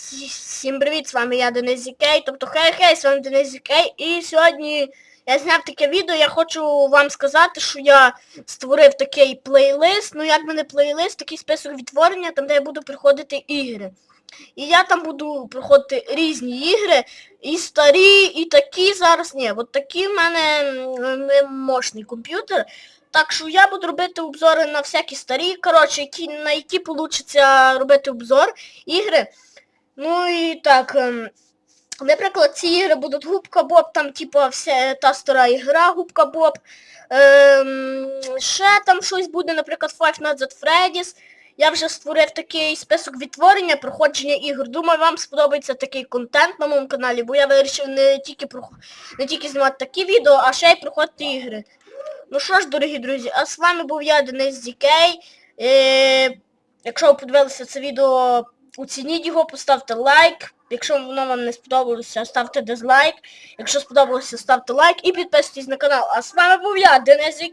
Всім привіт, з вами я Денис Зікей, тобто хей-хей, з вами Денис Зікей. І сьогодні я зняв таке відео, я хочу вам сказати, що я створив такий плейлист, ну як мене плейлист, такий список відтворення, там де я буду приходити ігри. І я там буду проходити різні ігри, і старі, і такі зараз. Ні, от такі в мене мощний комп'ютер. Так що я буду робити обзори на всякі старі, коротше, які, на які вийде робити обзор ігри. Ну і так, ем, наприклад, ці ігри будуть Губка Боб, там типу вся та стара ігра Губка Боб. Ем, ще там щось буде, наприклад, Five Nights at Freddy's. Я вже створив такий список відтворення, проходження ігор. Думаю, вам сподобається такий контент на моєму каналі, бо я вирішив не тільки про не тільки знімати такі відео, а ще й проходити ігри. Ну що ж, дорогі друзі, а з вами був я, Денис Зікей. Е, якщо ви подивилися це відео, оцініть його, поставте лайк. Якщо воно вам не сподобалося, ставте дизлайк. Якщо сподобалося, ставте лайк і підписуйтесь на канал. А з вами був я, Денис Зікей.